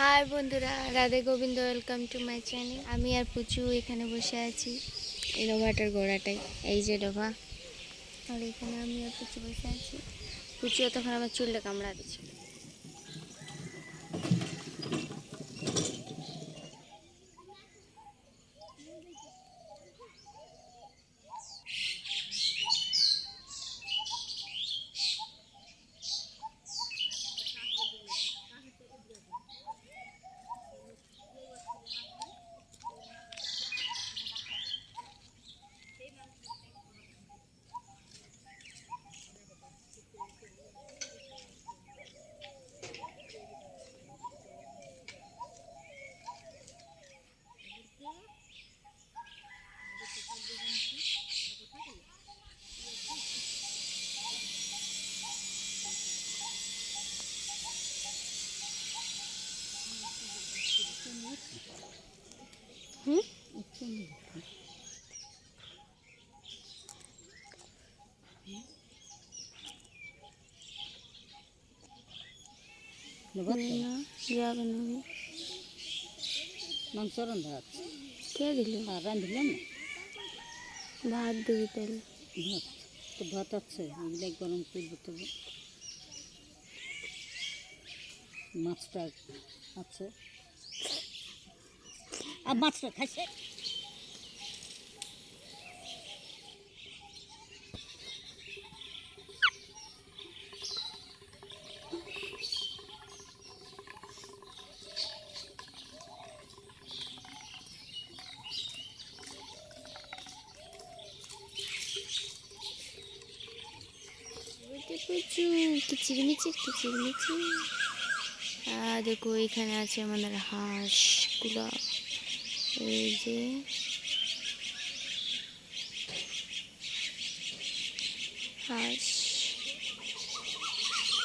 High বন্ধুরা। Radhe Govinda welcome to my channel আমি আর পুচু এখানে বসে আছি। এই ডোভাটার গোড়াটাই এই যে ডোভা। আর এখানে আমি আর পুচু বসে আছি। পুচু তখন আমার চুলটা কামড়া দিচ্ছে। হুম নেব না যাবে না আমি। মাংস রান্ধা আছে কে দিল আর রাঁধলাম না ভাত দিবি তাহলে ভাত তো ভাত আছে এগুলো গরম করব তবে মাছটা আছে আর মাছটা খাইছে। পুচু কিচিরমিচির কিচিরমিচির আর দেখো এখানে আছে আমাদের হাঁসগুলো। এই যে হাঁস।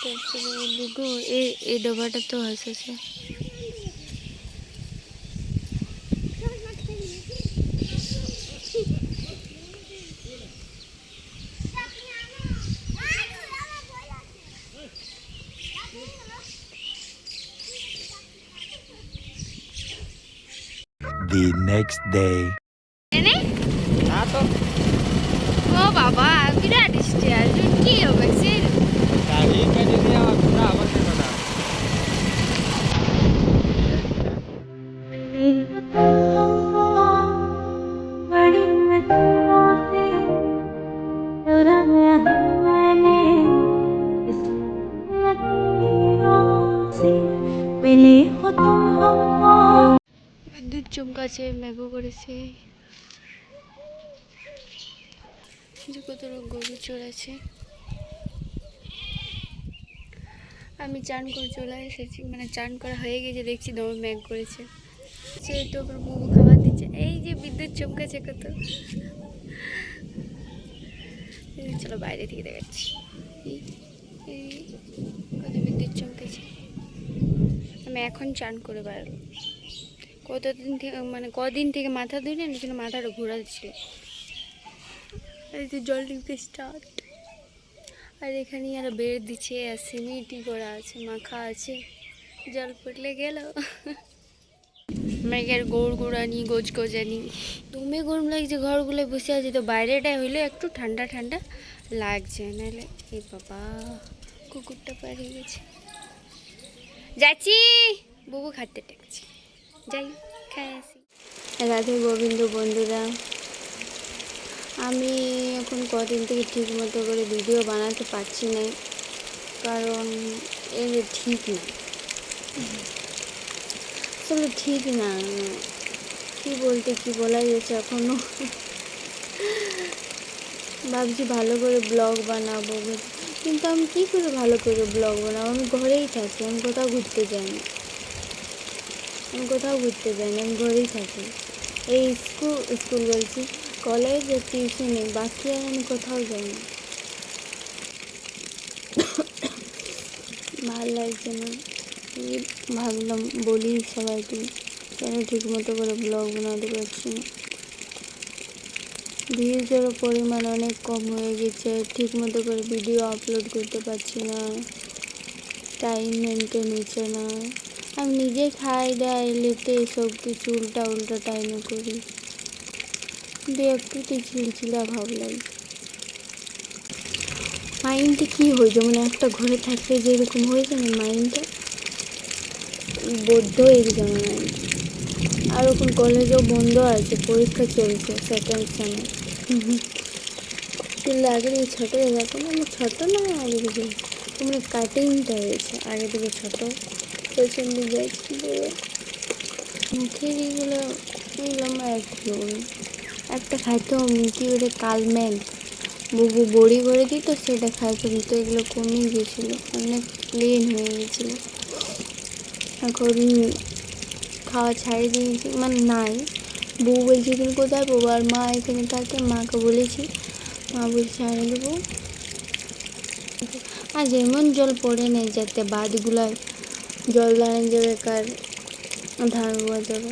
তারপরে এই এই ডবাটা তো হাঁস the next day. Oh, Baba, you're not a stranger. You're a. চমকাছে মেঘও করেছে। কত গরু চড়েছে আমি চান করে চলে এসেছি মানে চান করা হয়ে গেছে, দেখছি দমে মেঘ করেছে। সে তো বুবু খাবার দিচ্ছে। এই যে বিদ্যুৎ চমকেছে কত। চলো বাইরে থেকে দেখাচ্ছি। কত বিদ্যুৎ চমকেছে। আমি এখন চান করে বেরোলাম কতদিন থেকে মানে কদিন থেকে মাথা ধুই না কিন্তু মাথাটা ঘোরাচ্ছিল এই জল টিপতে স্টার্ট আর এখানে আর বের দিচ্ছে আর সিমেন্টই করা আছে, মাখা আছে। জল পড়লে গেল। মেঘের গোড় গোড়ানি, গোজ গোজানি। তুমি গরম লাগছে ঘরগুলো বসে আছে তো বাইরেটায় হইলে একটু ঠান্ডা ঠান্ডা লাগছে, নাহলে এই বাবা, কুকুরটা পাড়িয়ে গেছে। যাচ্ছি! বুবু খাতে ডাকছি যাই খাই আসি। রাধে গোবিন্দ বন্ধুরা, আমি এখন কদিন থেকে ঠিক মতো করে ভিডিও বানাতে পারছি না, কারণ এই ঠিক না। আসলে ঠিক না, কি বলতে কি বলা যাচ্ছে এখনও। ভাবছি ভালো করে ব্লগ বানাবো, কিন্তু আমি কি করে ভালো করে ব্লগ বানাবো? আমি ঘরেই থাকি, আমি কোথাও ঘুরতে যাই না। আমি কোথাও ঘুরতে যাই না, আমি ঘরেই থাকি। এই স্কুল স্কুল বলছি কলেজ আর টিউশনে বাকি আর আমি কোথাও যাই না। ভালো লাগছে না। ভাবলাম বলি সবাইকে কেন ঠিক মতো করে ব্লগ বানাতে পারছি না। ভিউজেরও পরিমাণ অনেক কম হয়ে গেছে ঠিক মতো করে ভিডিও আপলোড করতে পারছি না। টাইম মেনটেন হচ্ছে না। আমি নিজে খাই দাই লেতে সব কিছু উল্টা উল্টা টাইমে করি কিন্তু একটুতে ছিলছিলা ভাব লাগে মাইন্ডটা কী হয়েছে মানে একটা ঘরে থাকলে যেরকম হয়েছে না মাইন্ডটা বদ্ধ এক্সাম মাইন্ড আর এখন কলেজও বন্ধ আছে, পরীক্ষা চলছে সেকেন্ড সেমে কিন্তু আগে দিকে ছোটো দেখো মানে ছোটো না আগে দিকে তোমরা কাটিংটা হয়েছে আগে দিকে ছোটো। পেছন দিকে যাচ্ছি বড় মুখের এগুলো আমার একটা একটা খাইতো কি ওটা কালমেঘ বুবু বড়ি করে দিত, সেটা খাইতাম তো এগুলো কমে গিয়েছিল। অনেক প্লেন হয়ে গেছিল এখন খাওয়া ছাড়িয়ে দিয়েছি। মানে নাই। বউ বলছে, তুমি কোথায় বউ আর মা এখানে থাকে, মাকে বলেছি। মা বলছে আনে দেবো আর যেমন জল পড়ে নেই যাতে বাদগুলায় জল দাঁড়ানো যাবে কার ধান রোয়া যাবে।